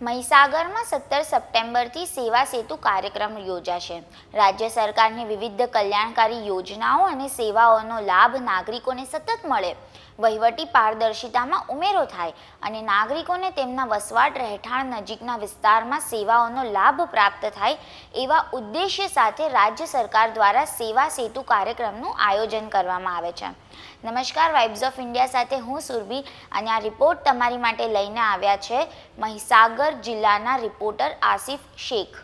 મહીસાગરમાં સત્તર સપ્ટેમ્બરથી સેવા સેતુ કાર્યક્રમ યોજાશે. રાજ્ય સરકારની વિવિધ કલ્યાણકારી યોજનાઓ અને સેવાઓનો લાભ નાગરિકોને સતત મળે. વહીવટી પારદર્શિતામાં ઉમેરો થાય અને નાગરિકોને તેમના વસવાટ રહેઠાણ નજીકના વિસ્તારમાં સેવાઓનો લાભ પ્રાપ્ત થાય એવા ઉદ્દેશ્ય સાથે રાજ્ય સરકાર દ્વારા સેવા સેતુ કાર્યક્રમનું આયોજન કરવામાં આવે છે. નમસ્કાર વાઇબ્સ ઓફ ઇન્ડિયા સાથે હું સુરભી અને આ રિપોર્ટ તમારી માટે લઈને આવ્યા છે. મહીસાગર જિલ્લાના રિપોર્ટર આસિફ શેખ.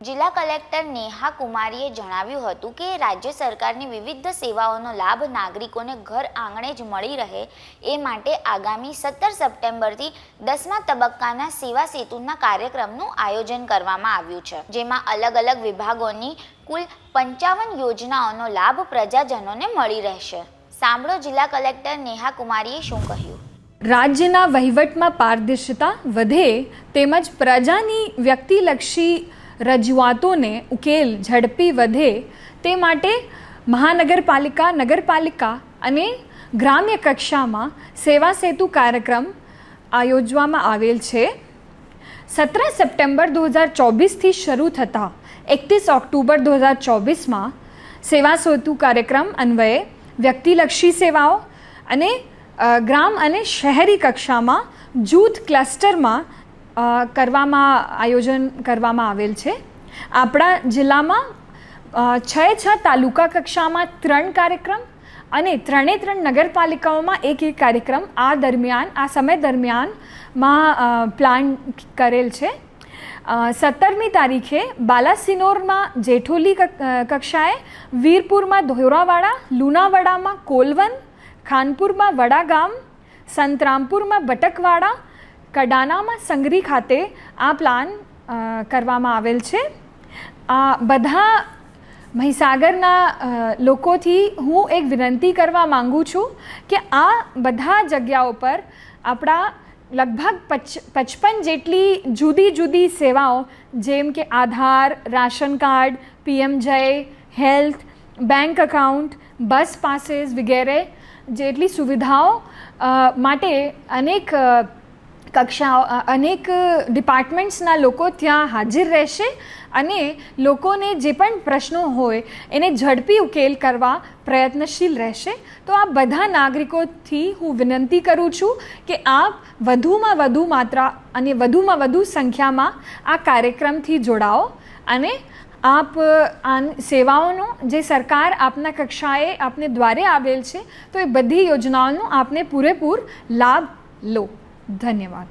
જિલ્લા કલેક્ટર નેહા કુમારીએ જણાવ્યું હતું કે રાજ્ય સરકારની વિવિધ સેવાઓનો લાભ નાગરિકોને ઘર આંગણે જ મળી રહે એ માટે આગામી સત્તર સપ્ટેમ્બરથી દસમા તબક્કાના સેવા સેતુના કાર્યક્રમનું આયોજન કરવામાં આવ્યું છે, જેમાં અલગ અલગ વિભાગોની કુલ પંચાવન યોજનાઓનો લાભ પ્રજાજનોને મળી રહેશે. સાંભળો જિલ્લા કલેક્ટર નેહા કુમારીએ શું કહ્યું. રાજ્યના વહીવટમાં પારદર્શિતા વધે તેમજ પ્રજાની વ્યક્તિલક્ષી રજૂઆતોને ઉકેલ, ઝડપી વધે તે માટે મહાનગરપાલિકા, નગરપાલિકા અને ગ્રામ્ય કક્ષામાં સેવા સેતુ કાર્યક્રમ આયોજવામાં આવેલ છે. સત્તર સપ્ટેમ્બર દો હજાર ચોવીસથી શરૂ થતા એકત્રીસ ઓક્ટોબર દો હજાર ચોવીસમાં સેવા સેતુ કાર્યક્રમ અન્વયે વ્યક્તિલક્ષી સેવાઓ અને ગ્રામ અને શહેરી કક્ષામાં જૂથ ક્લસ્ટરમાં કરવામાં આયોજન કરવામાં આવેલ છે. આપણા જિલ્લામાં છ છ તાલુકા કક્ષામાં ત્રણ કાર્યક્રમ અને ત્રણે ત્રણ નગરપાલિકાઓમાં એક એક કાર્યક્રમ આ દરમિયાન, આ સમય દરમિયાનમાં પ્લાન કરેલ છે. સત્તરમી તારીખે બાલાસિનોરમાં જેઠોલી કક- કક્ષાએ, વીરપુરમાં ધોરાવાડા, લુણાવાડામાં કોલવન ખાનપુરમાં વડાગામ, સંતરામપુરમાં બટકવાડા કડાનામાં સંગરી ખાતે આ પ્લાન કરવામાં આવેલ છે. આ બધા મહીસાગરના લોકોથી હું એક વિનંતી કરવા માંગુ છું કે આ બધા જગ્યાઓ પર આપણા લગભગ પચ, પચપન જેટલી જુદી જુદી સેવાઓ, જેમ કે Aadhaar, ration card, PM JAY, health, bank account bus passes વગેરે જેટલી સુવિધાઓ માટે અનેક કક્ષાઓ અનેક ડિપાર્ટમેન્ટ્સના લોકો ત્યાં હાજર રહેશે અને લોકોને જે પણ પ્રશ્નો હોય એને ઝડપી ઉકેલ કરવા પ્રયત્નશીલ રહેશે. તો આ બધા નાગરિકોથી હું વિનંતી કરું છું કે આપ વધુમાં વધુ માત્રા અને વધુમાં વધુ સંખ્યામાં આ કાર્યક્રમથી જોડાઓ અને આપ સેવાઓનો જે સરકાર આપના કક્ષાએ આપને દ્વારે આવેલ છે, તો એ બધી યોજનાઓનો આપને પૂરેપૂર લાભ લો. ધન્યવાદ.